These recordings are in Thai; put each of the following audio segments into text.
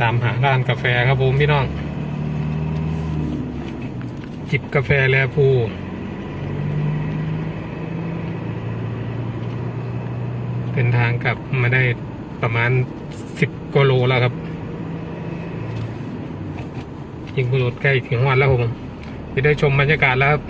ตามหาร้านกาแฟครับผมพี่น้อง จิบกาแฟแลพูเป็นทางกลับมาได้ประมาณสิบกิโลแล้วครับยิงบุรุษใกล้ถึงวันแล้วผมจะได้ชมบรรยากาศแล้วครับ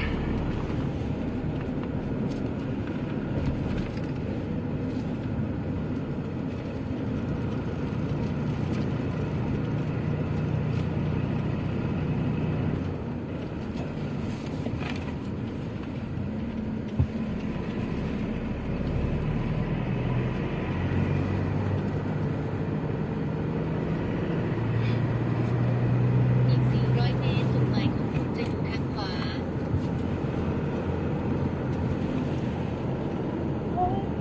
อีก 400 เมตรจุดหมายของคุณจะอยู่ทางขวา โอ้โห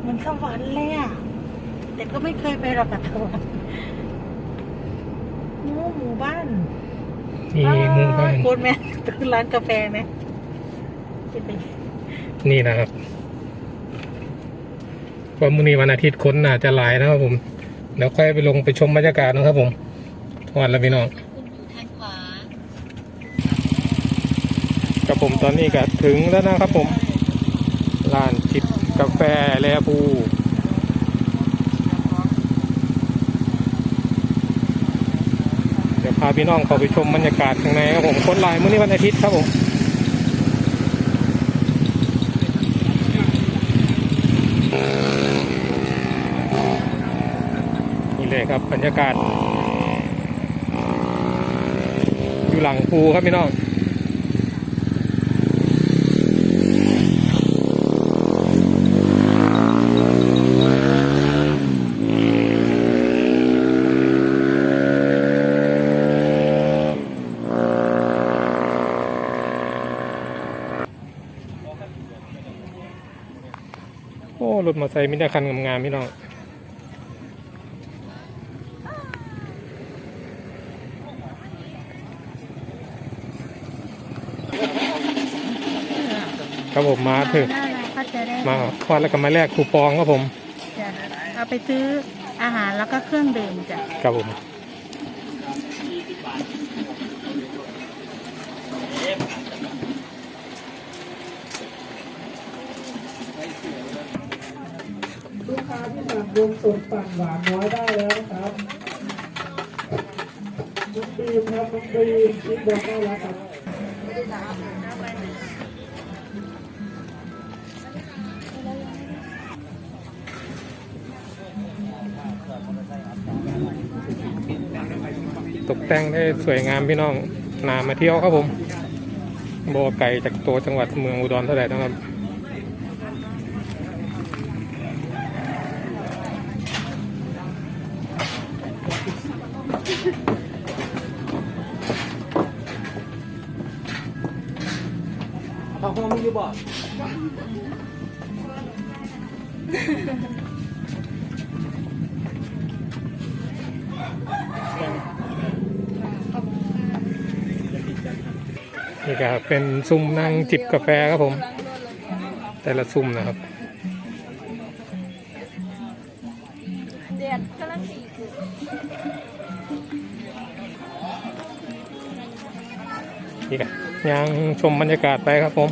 เหมัน สวรรค์เลยอะแต่ก็ไม่เคยไปหรอกกับสวรรค์หมู่หมู่บ้านนี่หมุมบ้านโคตรแม่คือร้านกาแฟไหมจะไปนี่นะครับวันมื้อนี้วันอาทิตย์คนน่าจะหลายนะครับผมแล้วค่อยไปลงไปชมบรรยากาศนะครับผมทอดแล้วพี่น้องคุณอยู่ทางขวากับผมตอนนี้ก็ถึงแล้วนะครับผมร้านจิบ กาแฟแลพูเดี๋ยวพาพี่น้องเขาไปชมบรรยากาศข้างในครับผมคนลายมื้อนี้วันอาทิตย์ครับผมนี่เลยครับบรรยากาศ อยู่หลังภูครับพี่น้อง โอ้รถมอเตอร์ไซค์มีแต่คันงามๆพี่น้องครับผมมาถึงได้เลยก็จะได้มาควันแล้วก็มาแลกคูปองครับผมจะเอาไปซื้ออาหารแล้วก็เครื่องดื่มจ้ะ ครับผม ลูกค้าที่สั่งนมสดปั่นหวานน้อยได้แล้วนะครับน้องบีมครับน้องบีมคิดบอกได้แล้วครับตกแต่งได้สวยงามพี่น้องนามาเที่ยวครับผมโบไก่จากตัวจังหวัดเมืองอุดรเท่าไหร่นะครับ ข้าวหอมมีอยู่บ่นี่ก็เป็นซุ้มนั่งจิบกาแฟครับผม แต่ละซุ้มนะครับ นี่ก็ยังชมบรรยากาศไปครับผม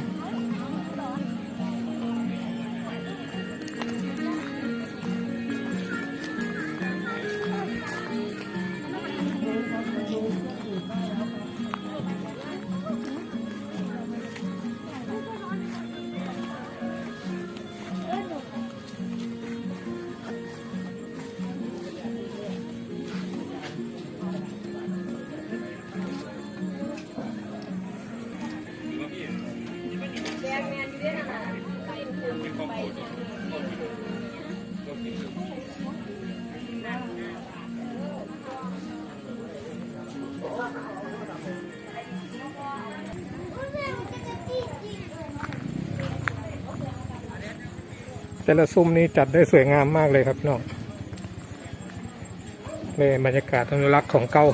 แต่ละซุ้มนี้จัดได้สวยงามมากเลยครับน้องเลยบรรยากาศอนุรักษ์ของเก่า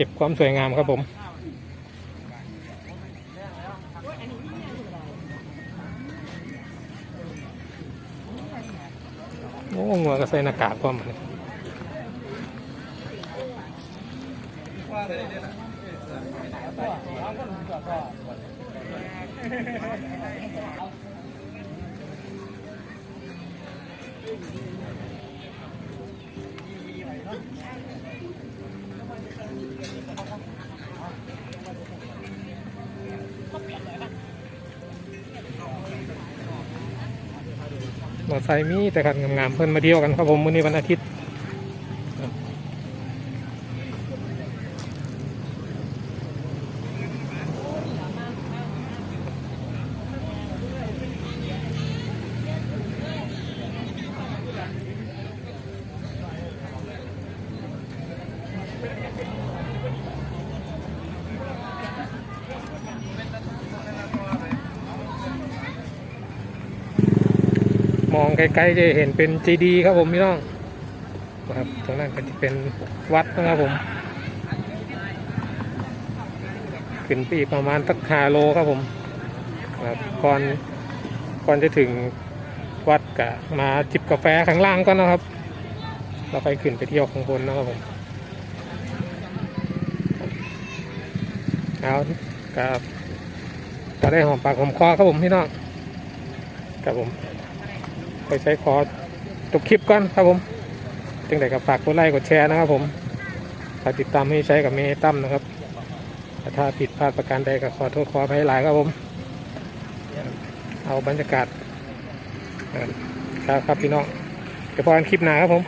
ก็บความสวยงามครับผมโอ้งัวก็ใส่หน้ากากพร้อมเลย มอไซค์มีแต่คันงามๆเพื่อนมาเที่ยวกันครับผมวันนี้วันอาทิตย์ องไกลๆจะเห็นเป็นเจดีย์ครับผมพี่น้องนะครับตรงนั้นก็จะเป็นวัดนะครับผมขึ้นไปีประมาณสักหาโลครับผมครับก่อนก่อนจะถึงวัดกะมาจิบกาแฟข้างล่างก่อนนะครับ เราไปขึ้นไปเที่ยวข้างบนนะครับผมเอากับก็ได้หอมปากหอมคอครับผมพี่น้องครับผม ไปใช้ขอจบคลิปก่อนครับผมจังไดกับฝากกดไลค์กดแชร์นะครับผมฝากติดตามให้ใช้กับเมย์ตั้มนะครับถ้าผิดพลาดประการใดก็ขอโทษขออภัยหลายครับผม เอาบรรยากาศครับครับพี่น้องเดี๋ยวพอกันคลิปหน้าครับผม